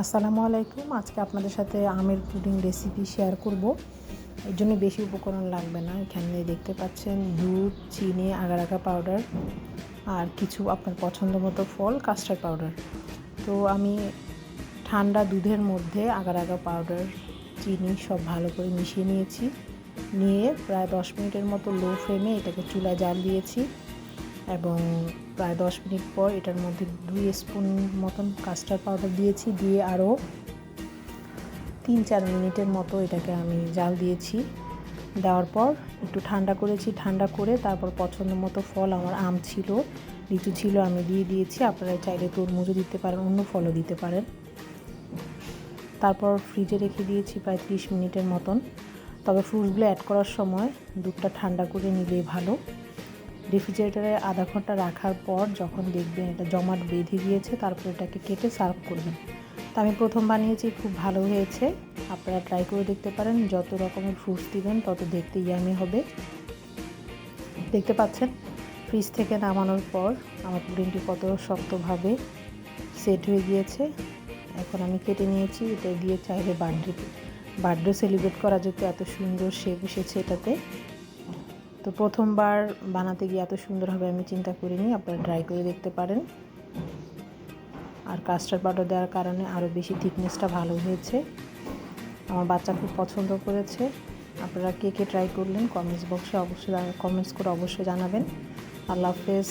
আসসালামু আলাইকুম। আজকে আপনাদের সাথে আমের পুডিং রেসিপি শেয়ার করব। এর জন্য বেশি উপকরণ লাগবে না। এখানে দেখতে পাচ্ছেন দুধ, চিনি আগার আগা পাউডার আর কিছু আপনার পছন্দ মতো ফল কাস্টার্ড পাউডার তো আমি ঠান্ডা দুধের মধ্যে আগার আগা পাউডার চিনি সব ভালো করে মিশিয়ে নিয়েছি। নিয়ে প্রায় দশ মিনিটের মতো লো ফ্লেমে এটাকে চুলায় জাল দিয়েছি। এবং প্রায় দশ মিনিট পর এটার মধ্যে দুই স্পুন মতন কাস্টার্ড পাউডার দিয়েছি, দিয়ে আরও তিন চার মিনিটের মতো এটাকে আমি জাল দিয়েছি। দেওয়ার পর একটু ঠান্ডা করেছি, ঠান্ডা করে তারপর পছন্দ মতো ফল আমার আম ছিল, লিচু ছিল আমি দিয়ে দিয়েছি। আপনারা চাইলে তরমুজও দিতে পারেন, অন্য ফলও দিতে পারেন। তারপর ফ্রিজে রেখে দিয়েছি প্রায় ত্রিশ মিনিটের মতন। তবে ফ্রুটসগুলো অ্যাড করার সময় দুধটা ঠান্ডা করে নিলেই ভালো। রেফ্রিজারেটারে আধা ঘণ্টা রাখার পর যখন দেখবেন এটা জমাট বেঁধে গিয়েছে, তারপর এটাকে কেটে সার্ভ করবেন। তা আমি প্রথম বানিয়েছি, খুব ভালো হয়েছে। আপনারা ট্রাই করে দেখতে পারেন, যত রকমের ফ্রুটস দিবেন, তত দেখতে ইয়ামি হবে। দেখতে পাচ্ছেন ফ্রিজ থেকে নামানোর পর আমার পুডিংটি কত শক্তভাবে সেট হয়ে গিয়েছে। এখন আমি কেটে নিয়েছি, এটা দিয়ে চাইলে বার্থডে বার্থডে সেলিব্রেট করা যেত, এত সুন্দর শেপ এসেছে এটাতে। তো প্রথমবার বানাতে গিয়ে এত সুন্দর হবে আমি চিন্তা করিনি, আপনারা ট্রাই করে দেখতে পারেন। আর কাস্টার্ড পাউডার দেওয়ার কারণে আরও বেশি থিকনেসটা ভালো হয়েছে। আমার বাচ্চা খুব পছন্দ করেছে। আপনারা কে কে ট্রাই করলেন কমেন্টস বক্সে অবশ্যই কমেন্টস করে অবশ্যই জানাবেন। আল্লাহ হাফেজ।